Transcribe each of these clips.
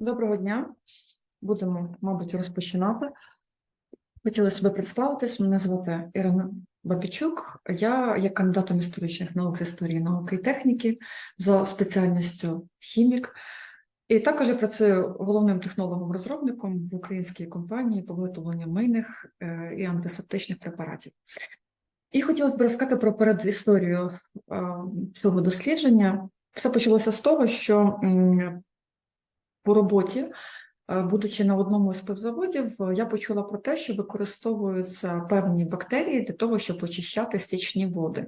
Доброго дня. Будемо, мабуть, розпочинати. Хотіла себе представитись. Мене звати Ірина Бабічук. Я є кандидатом історичних наук з історії науки і техніки за спеціальністю хімік. І також я працюю головним технологом-розробником в українській компанії по виготовленню мийних е, і антисептичних препаратів. І хотілося б розказати про передісторію е, цього дослідження. Все почалося з того, що по роботі, е, будучи на одному із пивзаводів, е, я почула про те, що використовуються певні бактерії для того, щоб очищати стічні води.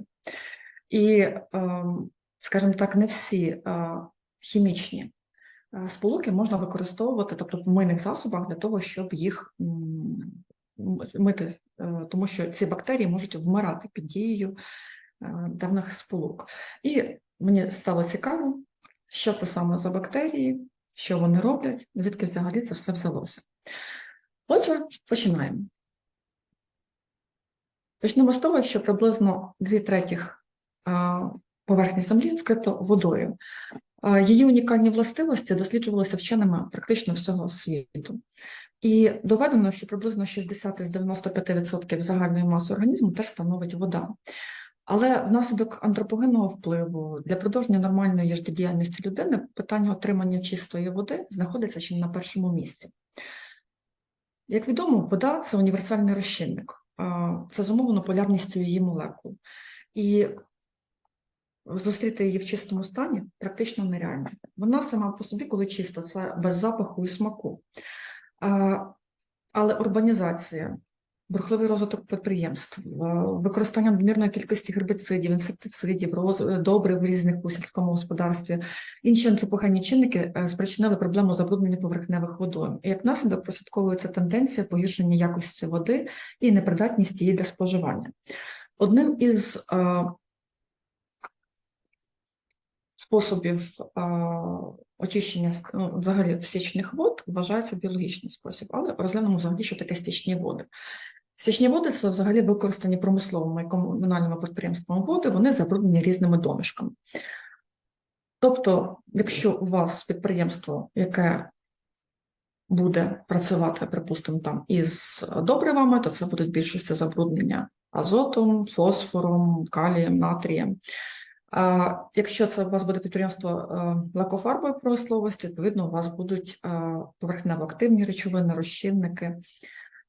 І, ем, скажімо так, не всі е, хімічні сполуки можна використовувати, тобто в мийних засобах, для того, щоб їх мити, тому що ці бактерії можуть вмирати під дією давних сполук. І мені стало цікаво, що це саме за бактерії, що вони роблять, звідки взагалі це все взялося. Отже, починаємо. Почнемо з того, що приблизно дві третіх поверхні землі вкрито водою. Її унікальні властивості досліджувалися вченими практично всього світу. І доведено, що приблизно 60 з 95% загальної маси організму теж становить вода. Але внаслідок антропогенного впливу для продовження нормальної життєдіяльності людини питання отримання чистої води знаходиться ще на першому місці. Як відомо, вода це універсальний розчинник, це зумовлено полярністю її молекул. І зустріти її в чистому стані практично нереально. Вона сама по собі, коли чиста, це без запаху і смаку. Але урбанізація, бурхливий розвиток підприємств, е, використання надмірної кількості гербіцидів, інсектицидів, роз- добрив різних у сільському господарстві, інші антропогенні чинники е, спричинили проблему забруднення поверхневих водойм. І як наслідок прослідковується тенденція погіршення якості води і непридатність її для споживання. Одним із е, способів а, очищення ну, взагалі стічних вод вважається біологічний спосіб, але розглянемо взагалі, що таке стічні води. Стічні води це взагалі використані промисловими і комунальними підприємствами води, вони забруднені різними домішками. Тобто, якщо у вас підприємство, яке буде працювати, припустимо, там із добривами, то це будуть більшості забруднення азотом, фосфором, калієм, натрієм. А якщо це у вас буде підприємство е, лакофарбової промисловості, відповідно, у вас будуть е, поверхнево-активні речовини, розчинники.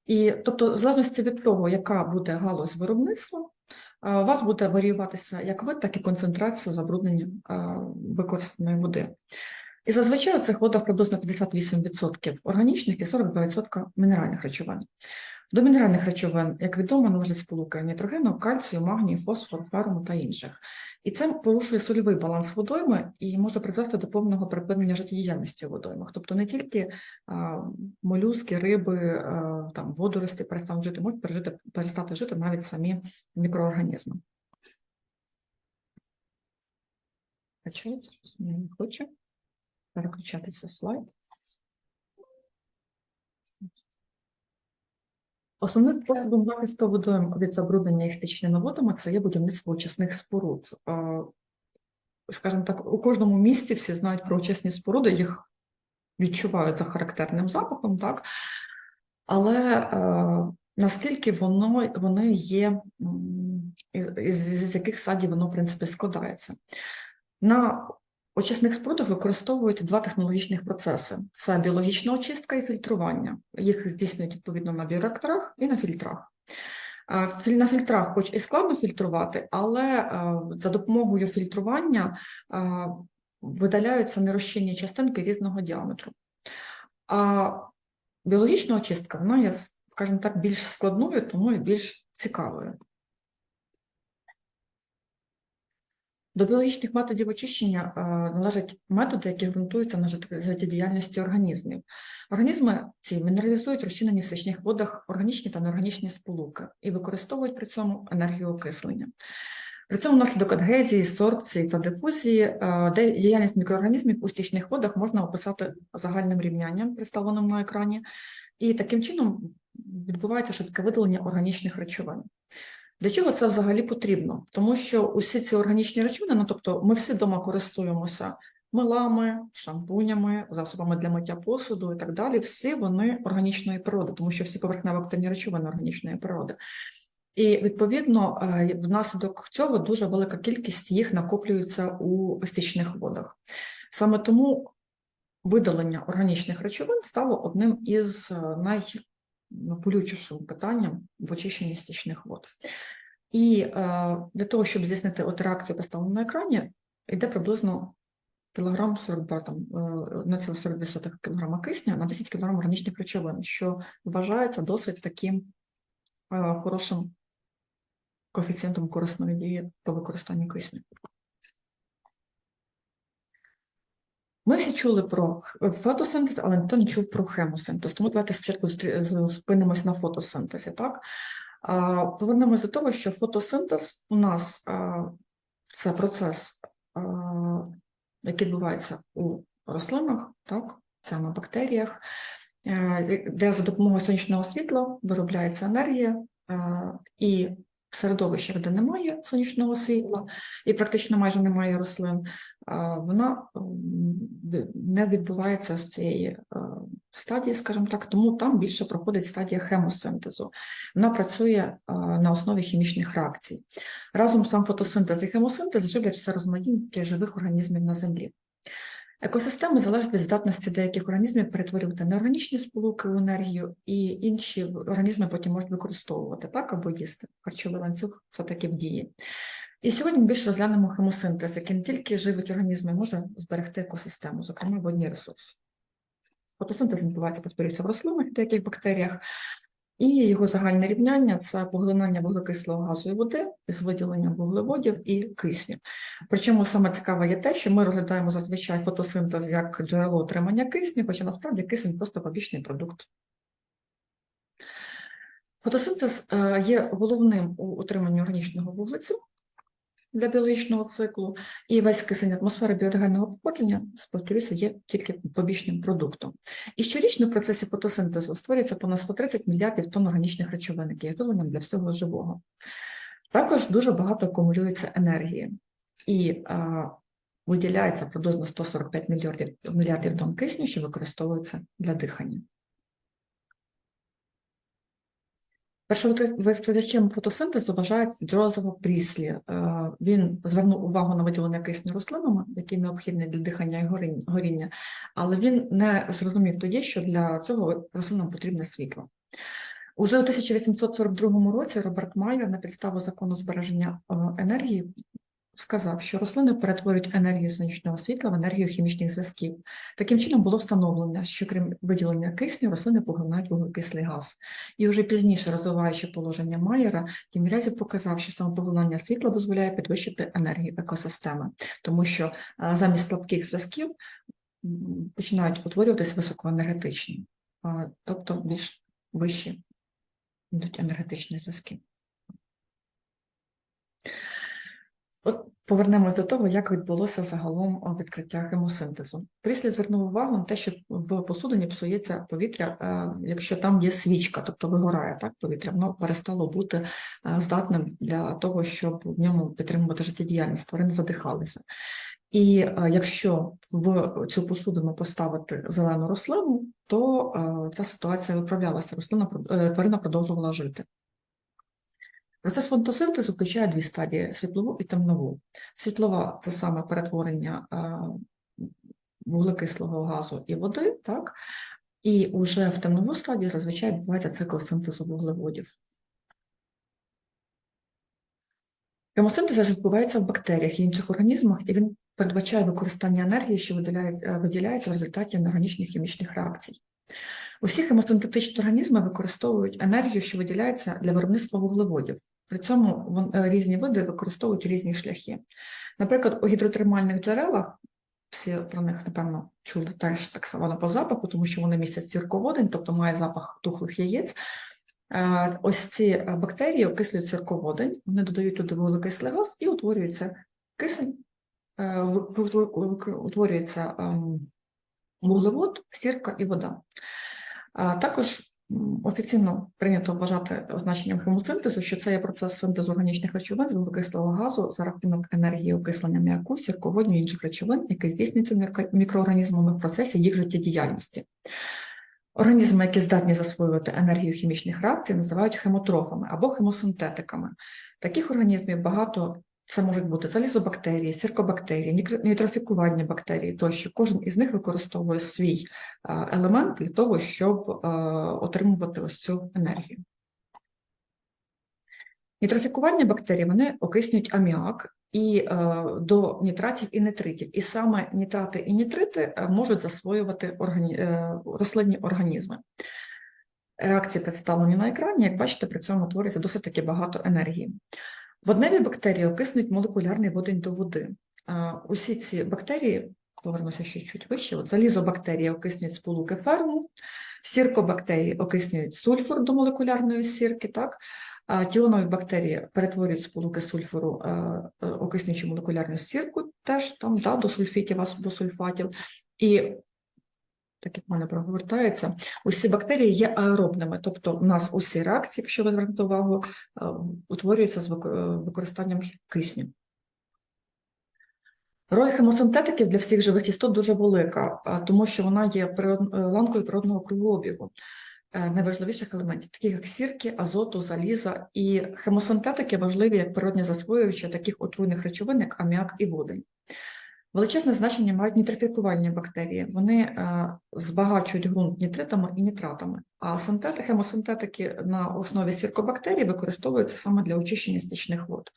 І тобто, в залежності від того, яка буде галузь виробництва, у вас буде варіюватися як вид, так і концентрація забруднення використаної води. І зазвичай у цих водах приблизно 58% органічних і 42% мінеральних речовин. До мінеральних речовин, як відомо, належать сполуки нітрогену, кальцію, магнію, фосфору, феруму та інших. І це порушує сольовий баланс водойми і може призвести до повного припинення життєдіяльності у водоймах. Тобто не тільки а, молюски, риби, а, там, водорості перестануть жити, можуть пережити, перестати жити навіть самі мікроорганізми. Качається, щось не хоче. Переключатися слайд. Основним способом захисту водойм від забруднення їх стічними водами це є будівництво очисних споруд. Скажімо так, у кожному місті всі знають про очисні споруди, їх відчувають за характерним запахом, так? Але е, наскільки воно, вони є, із, з яких стадій воно, в принципі, складається? На очисних спорудах використовують два технологічних процеси: це біологічна очистка і фільтрування. Їх здійснюють відповідно на біореакторах і на фільтрах. На фільтрах, хоч і складно фільтрувати, але е, за допомогою фільтрування е, видаляються нерозчинні частинки різного діаметру. А біологічна очистка, вона є, скажімо так, більш складною, тому і більш цікавою. До біологічних методів очищення е, належать методи, які ґрунтуються на життєдіяльності організмів. Організми ці мінералізують розчинені в стічних водах органічні та неорганічні сполуки і використовують при цьому енергію окислення. При цьому внаслідок адгезії, сорбції та дифузії е, де діяльність мікроорганізмів у стічних водах можна описати загальним рівнянням, представленим на екрані, і таким чином відбувається швидке видалення органічних речовин. Для чого це взагалі потрібно? Тому що усі ці органічні речовини, ну тобто ми всі вдома користуємося милами, шампунями, засобами для миття посуду і так далі, всі вони органічної природи, тому що всі поверхнево активні речовини органічної природи. І відповідно е, внаслідок цього дуже велика кількість їх накоплюється у стічних водах. Саме тому видалення органічних речовин стало одним із е, найболючішим питанням в очищенні стічних вод. І е, для того, щоб здійснити от реакцію, поставлену на екрані, йде приблизно кілограм 42, там, е, на 42 кілограма кисня на 10 кілограм органічних речовин, що вважається досить таким е, хорошим коефіцієнтом корисної дії по використанню кисню. Ми всі чули про фотосинтез, але ніхто не чув про хемосинтез. Тому давайте спочатку зупинимось на фотосинтезі. Так? Повернемось до того, що фотосинтез у нас це процес, який відбувається у рослинах, так? це на бактеріях, е, де за допомогою сонячного світла виробляється енергія, е, і середовищах, де немає сонячного світла, і практично майже немає рослин, вона не відбувається з цієї стадії, скажімо так, тому там більше проходить стадія хемосинтезу. Вона працює на основі хімічних реакцій. Разом сам фотосинтез і хемосинтез живлять все розмаїття живих організмів на землі. Екосистеми залежать від здатності деяких організмів перетворювати неорганічні сполуки у енергію, і інші організми потім можуть використовувати так або їсти. Харчовий ланцюг все-таки в дії. І сьогодні ми більше розглянемо хемосинтез, який не тільки живить організми, а може зберегти екосистему, зокрема водні ресурси. Фотосинтез відбувається, повторюється, в рослинах, деяких бактеріях, і його загальне рівняння це поглинання вуглекислого газу і води з виділенням вуглеводів і кисню. Причому саме цікаве є те, що ми розглядаємо зазвичай фотосинтез як джерело отримання кисню, хоча насправді кисень просто побічний продукт. Фотосинтез е, є головним у утриманні органічного вуглецю для біологічного циклу, і весь кисень атмосфери біогенного походження, повторюся, є тільки побічним продуктом. І щорічно в процесі фотосинтезу створюється понад 130 мільярдів тонн органічних речовин, які є живленням для всього живого. Також дуже багато акумулюється енергії, і а, виділяється приблизно 145 мільярдів, мільярдів тонн кисню, що використовується для дихання. Першовикладачем фотосинтезу вважається Джозефа Пріслі. Е, Він звернув увагу на виділення кисню рослинами, які необхідні для дихання і горіння, але він не зрозумів тоді, що для цього рослинам потрібне світло. Уже у 1842 році Роберт Майер на підставу закону збереження е, енергії сказав, що рослини перетворюють енергію сонячного світла в енергію хімічних зв'язків. Таким чином було встановлено, що крім виділення кисню, рослини поглинають вуглекислий газ. І вже пізніше, розвиваючи положення Майера, Тімірязів показав, що саме поглинання світла дозволяє підвищити енергію екосистеми, тому що е, замість слабких зв'язків починають утворюватися високоенергетичні, тобто більш вищі енергетичні зв'язки. От повернемось до того, як відбулося загалом відкриття хемосинтезу. Пріслі звернув увагу на те, що в посудині псується повітря, е, якщо там є свічка, тобто вигорає так повітря, воно перестало бути е, здатним для того, щоб в ньому підтримувати життєдіяльність, тварини задихалися. І е, якщо в цю посудину поставити зелену рослину, то е, ця ситуація виправлялася, рослина е, тварина продовжувала жити. Процес фотосинтезу включає дві стадії світлову і темнову. Світлова це саме перетворення е, вуглекислого газу і води, так? І вже в темнову стадію зазвичай відбувається цикл синтезу вуглеводів. Хемосинтез відбувається в бактеріях і інших організмах, і він передбачає використання енергії, що виділяється, е, виділяється в результаті неорганічних хімічних реакцій. Усі хемосинтетичні організми використовують енергію, що виділяється для виробництва вуглеводів. При цьому е, різні види використовують різні шляхи. Наприклад, у гідротермальних джерелах, всі про них, напевно, чули теж так само по запаху, тому що вони містять цирководень, тобто має запах тухлих яєць. Е, Ось ці е, бактерії окислюють цирководень, вони додають туди вуглекислий газ і утворюється кисень, утворюється ем, вуглевод, сірка і вода. Також офіційно прийнято вважати означенням хемосинтезу, що це є процес синтезу органічних речовин з вуглекислого газу за рахунок енергії окислення м'яку, сірководню і інших речовин, який здійснюється мірка- мікроорганізмами в процесі їх життєдіяльності. Організми, які здатні засвоювати енергію хімічних реакцій, називають хемотрофами або хемосинтетиками. Таких організмів багато. Це можуть бути залізобактерії, сіркобактерії, нітрофікувальні бактерії тощо. Кожен із них використовує свій е, елемент для того, щоб е, отримувати ось цю енергію. Нітрофікувальні бактерії вони окиснюють аміак і е, до нітратів і нитритів. І саме нітрати і нітрити можуть засвоювати органі... рослинні організми. Реакції представлені на екрані. Як бачите, при цьому утворюється досить таки багато енергії. Водневі бактерії окиснують молекулярний водень до води. Усі ці бактерії, повернуся ще чуть вище, от залізобактерії окиснюють сполуки ферму, сіркобактерії окиснюють сульфур до молекулярної сірки, так? Тіонові бактерії перетворюють сполуки сульфуру, е, окиснюючи молекулярну сірку, теж там да, до сульфітів або сульфатів. І так як в мене провертається, усі бактерії є аеробними, тобто у нас усі реакції, якщо ви звернете увагу, е, утворюються з е, використанням кисню. Роль хемосинтетиків для всіх живих істот дуже велика, тому що вона є е, ланкою природного кровообігу е, найважливіших елементів, таких як сірки, азоту, заліза. І хемосинтетики важливі як природні засвоювачі таких отруйних речовин, як аміак і водень. Величезне значення мають нітрофікувальні бактерії. Вони е, збагачують ґрунт нітритами і нітратами. А синтети, хемосинтетики на основі сіркобактерій використовуються саме для очищення стічних вод.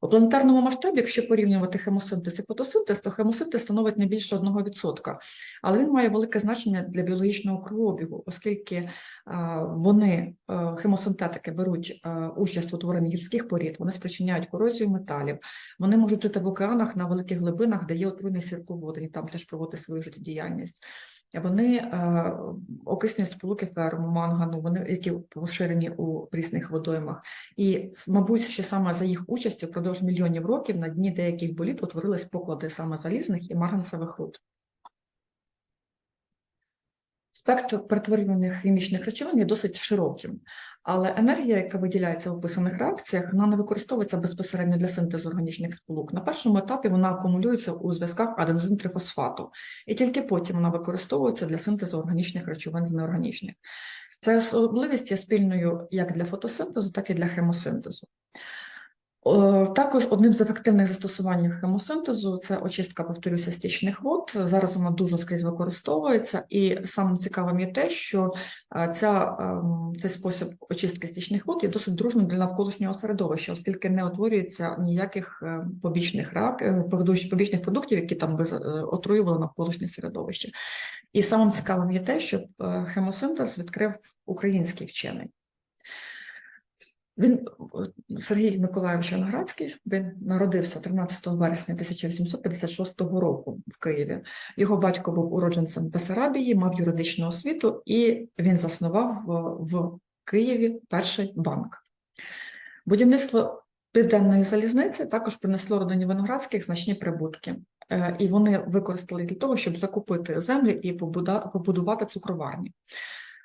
У планетарному масштабі, якщо порівнювати хемосинтез і фотосинтез, то хемосинтез становить не більше 1%, але він має велике значення для біологічного кровообігу, оскільки е, вони, е, хемосинтетики, беруть е, участь в утворенні гірських порід, вони спричиняють корозію металів, вони можуть жити в океанах на великих глибинах, де є отруйний сірководень, там теж проводити свою життєдіяльність. Вони е, окиснюють сполуки ферму, мангану, вони які поширені у прісних водоймах. І, мабуть, ще саме за їх участю впродовж мільйонів років на дні деяких боліт утворились поклади саме залізних і марганцевих руд. Спектр перетворюваних хімічних речовин є досить широким, але енергія, яка виділяється в описаних реакціях, вона не використовується безпосередньо для синтезу органічних сполук. На першому етапі вона акумулюється у зв'язках аденозин-трифосфату, і тільки потім вона використовується для синтезу органічних речовин з неорганічних. Ця особливість є спільною як для фотосинтезу, так і для хемосинтезу. Також одним з ефективних застосувань хемосинтезу це очистка, повторюся, стічних вод. Зараз вона дуже скрізь використовується, і самим цікавим є те, що ця, ем, цей спосіб очистки стічних вод є досить дружним для навколишнього середовища, оскільки не утворюється ніяких е, побічних рак, е, побічних продуктів, які там би е, отруювали навколишнє середовище. І самим цікавим є те, що хемосинтез відкрив український вчений. Він е, Сергій Миколайович Виноградський, він народився 13 вересня 1856 року в Києві. Його батько був уродженцем Бесарабії, мав юридичну освіту, і він заснував в, в Києві перший банк. Будівництво південної залізниці також принесло родині Виноградських значні прибутки. Е, І вони використали для того, щоб закупити землі і побудувати цукроварні.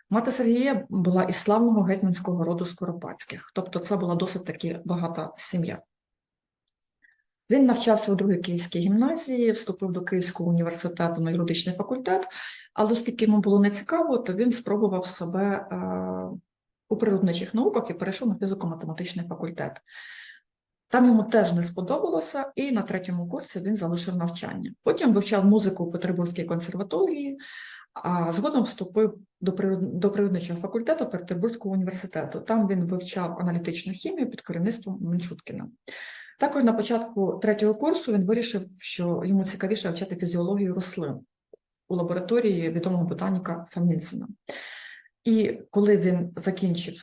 Мати Сергія була із славного гетьманського роду Скоропадських, тобто це була досить таки багата сім'я. Він навчався у другій Київській гімназії, вступив до Київського університету на юридичний факультет, але оскільки йому було нецікаво, то він спробував себе е, у природничих науках і перейшов на фізико-математичний факультет. Там йому теж не сподобалося, і на третьому курсі він залишив навчання. Потім вивчав музику у Петербурзькій консерваторії, а згодом вступив до до природничого факультету Петербурзького університету. Там він вивчав аналітичну хімію під керівництвом Меншуткіна. Також на початку третього курсу він вирішив, що йому цікавіше вивчати фізіологію рослин у лабораторії відомого ботаніка Фамінсена. І коли він закінчив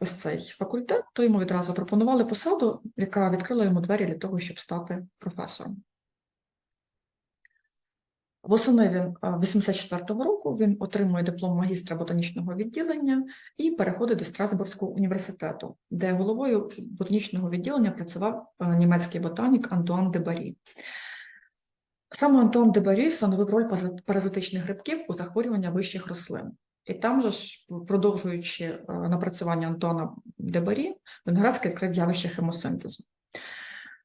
ось цей факультет, то йому відразу пропонували посаду, яка відкрила йому двері для того, щоб стати професором. Восени він а, 84-го року він отримує диплом магістра ботанічного відділення і переходить до Страсбурзького університету, де головою ботанічного відділення працював німецький ботанік Антуан де Барі. Саме Антуан де Барі встановив роль паразитичних грибків у захворювання вищих рослин. І там же ж, продовжуючи е, напрацювання Антона Дебарі, Виноградський відкрив явище хемосинтезу.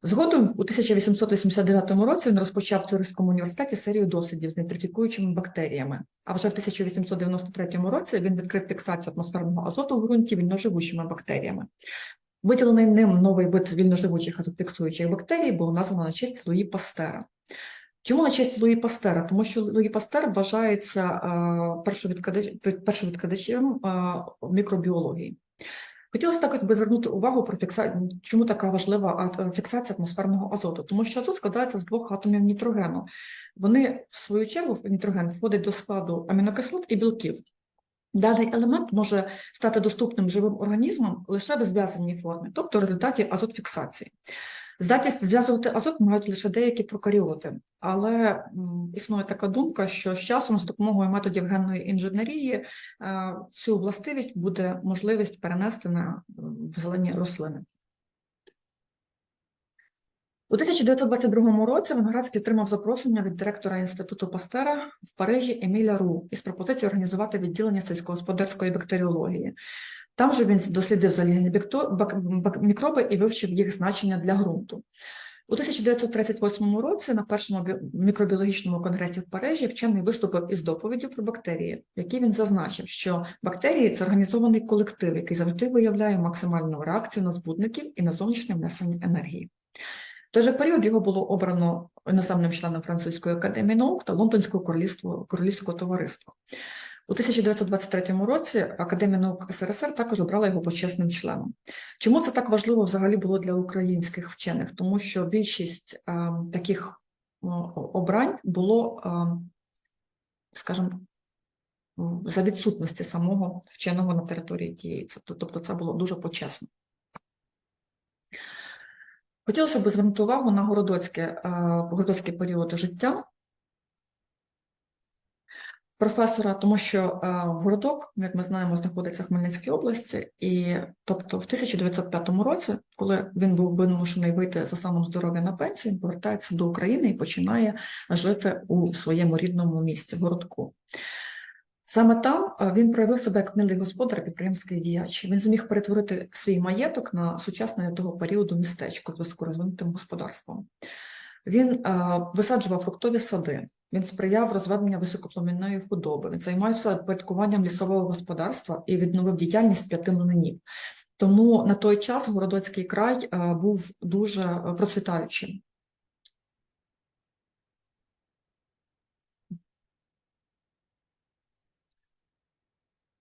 Згодом у 1889 році він розпочав в Цюрихському університеті серію дослідів з нейтрифікуючими бактеріями. А вже в 1893 році він відкрив фіксацію атмосферного азоту в ґрунті вільноживучими бактеріями. Виділений ним новий вид вільноживучих азотфіксуючих бактерій було названо на честь Луї Пастера. Чому на честь Луї Пастера? Тому що Луї Пастер вважається е, першовідкладач- першовідкладачем е, мікробіології. Хотілося також би звернути увагу про фіксацію, чому така важлива фіксація атмосферного азоту, тому що азот складається з двох атомів нітрогену. Вони, в свою чергу, нітроген входить до складу амінокислот і білків. Даний елемент може стати доступним живим організмам лише в зв'язаній формі, тобто в результаті азотфіксації. Здатність зв'язувати азот мають лише деякі прокаріоти, але існує така думка, що з часом з допомогою методів генної інженерії е, цю властивість буде можливість перенести на зелені рослини. У 1922 році Виноградський отримав запрошення від директора інституту Пастера в Парижі Еміля Ру із пропозицією організувати відділення сільськогосподарської бактеріології. Там же він дослідив залізні мікроби і вивчив їх значення для ґрунту. У 1938 році на першому мікробіологічному конгресі в Парижі вчений виступив із доповіддю про бактерії, в якій він зазначив, що бактерії це організований колектив, який завжди виявляє максимальну реакцію на збудників і на зовнішнє внесення енергії. Же період його було обрано іноземним членом Французької академії наук та Лондонського королівського товариства. У 1923 році Академія наук СРСР також обрала його почесним членом. Чому це так важливо взагалі було для українських вчених? Тому що більшість е, таких обрань було, е, скажімо, за відсутності самого вченого на території тієї. Тобто це було дуже почесно. Хотілося б звернути увагу на городоцьке, е, городоцький період життя професора, тому що е, городок, як ми знаємо, знаходиться в Хмельницькій області, і тобто в 1905 році, коли він був вимушений вийти за станом здоров'я на пенсію, він повертається до України і починає жити у своєму рідному місті, городку. Саме там е, він проявив себе як милий господар, підприємський діяч. Він зміг перетворити свій маєток на сучасне для того періоду містечко з високорозвинутим господарством. Він е, висаджував фруктові сади, він сприяв розведенню високоплемінної худоби, він займався порядкуванням лісового господарства і відновив діяльність п'яти млинів. Тому на той час Городоцький край е, був дуже е, процвітаючим.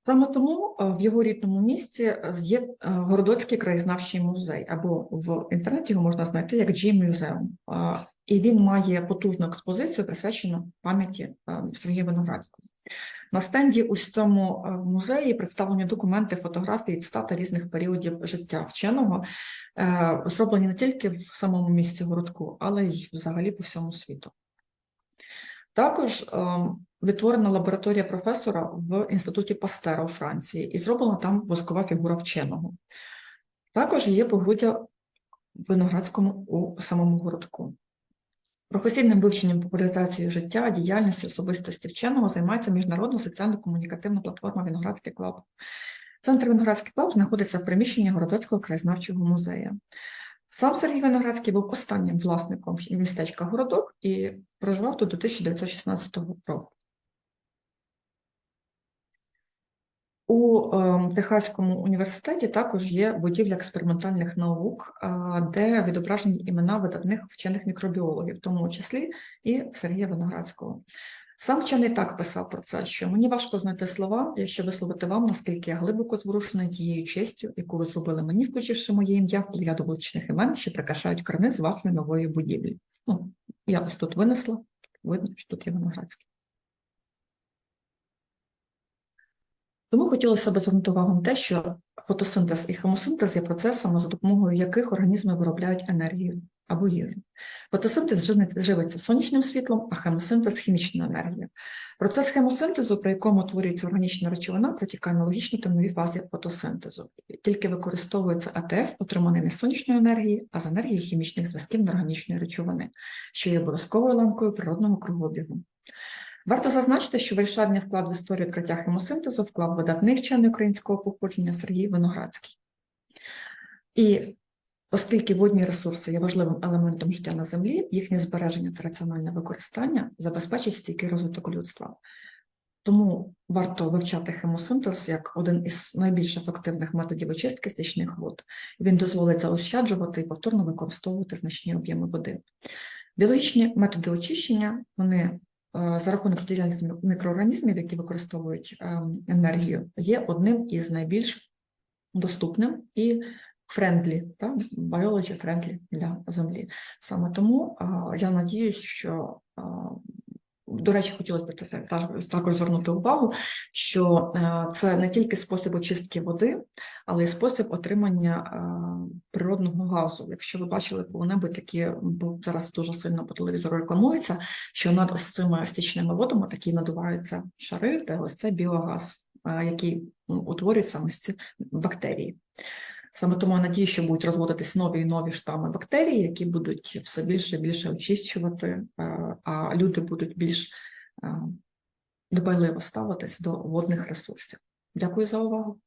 Саме тому е, в його рідному місті є Городоцький краєзнавчий музей, або в інтернеті його можна знайти як G-Museum. І він має потужну експозицію, присвячену пам'яті е, Сергія Виноградського. На стенді у цьому е, музеї представлені документи, фотографії, цитати різних періодів життя вченого, е, зроблені не тільки в самому місті городку, але й взагалі по всьому світу. Також відтворена лабораторія професора в інституті Пастера у Франції і зроблена там воскова фігура вченого. Також є погруддя в Виноградському у самому городку. Професійним вивченням популяризацією життя, діяльності, особистості вченого займається міжнародна соціально-комунікативна платформа Виноградський клуб. Центр Виноградський клуб знаходиться в приміщенні Городоцького краєзнавчого музею. Сам Сергій Виноградський був останнім власником містечка Городок і проживав тут до 1916 року. У е, Техаському університеті також є будівля експериментальних наук, де відображені імена видатних вчених мікробіологів, в тому числі і Сергія Виноградського. Сам вчений так писав про це, що мені важко знайти слова, якщо висловити вам, наскільки я глибоко зворушений тією честю, яку ви зробили мені, включивши моє ім'я в плеяду величних імен, що прикрашають карниз вашої нової будівлі. Ну, я ось тут винесла, видно, що тут є Виноградський. Тому хотілося б звернути увагу на те, що фотосинтез і хемосинтез є процесами, за допомогою яких організми виробляють енергію або їжу. Фотосинтез живиться сонячним світлом, а хемосинтез хімічною енергією. Процес хемосинтезу, при якому утворюється органічна речовина, протікає на логічно темновій фазі фотосинтезу. Тільки використовується АТФ, отриманий не сонячної енергії, а з енергії хімічних зв'язків неорганічної речовини, що є обов'язковою ланкою природного кругообігу. Варто зазначити, що вирішальний вклад в історію відкриття хемосинтезу вклав видатний вчений українського походження Сергій Виноградський. І оскільки водні ресурси є важливим елементом життя на землі, їхнє збереження та раціональне використання забезпечить стійкий розвиток людства. Тому варто вивчати хемосинтез як один із найбільш ефективних методів очистки стічних вод. Він дозволить заощаджувати і повторно використовувати значні об'єми води. Біологічні методи очищення вони за рахунок діяльності мікроорганізмів, які використовують ем, енергію, є одним із найбільш доступним і френдлі, та, френдлі для землі. Саме тому е, я надіюсь, що е, до речі, хотілося б так- так- також звернути увагу, що е, це не тільки спосіб очистки води, але й спосіб отримання е, природного газу. Якщо ви бачили коли-небудь такі, бо зараз дуже сильно по телевізору рекламується, що над ось цими стічними водами такі надуваються шари, де ось це біогаз, е, який м, утворюють ось ці бактерії. Саме тому я надію, що будуть розводитись нові і нові штами бактерій, які будуть все більше і більше очищувати, е, а люди будуть більш е, дбайливо ставитись до водних ресурсів. Дякую за увагу.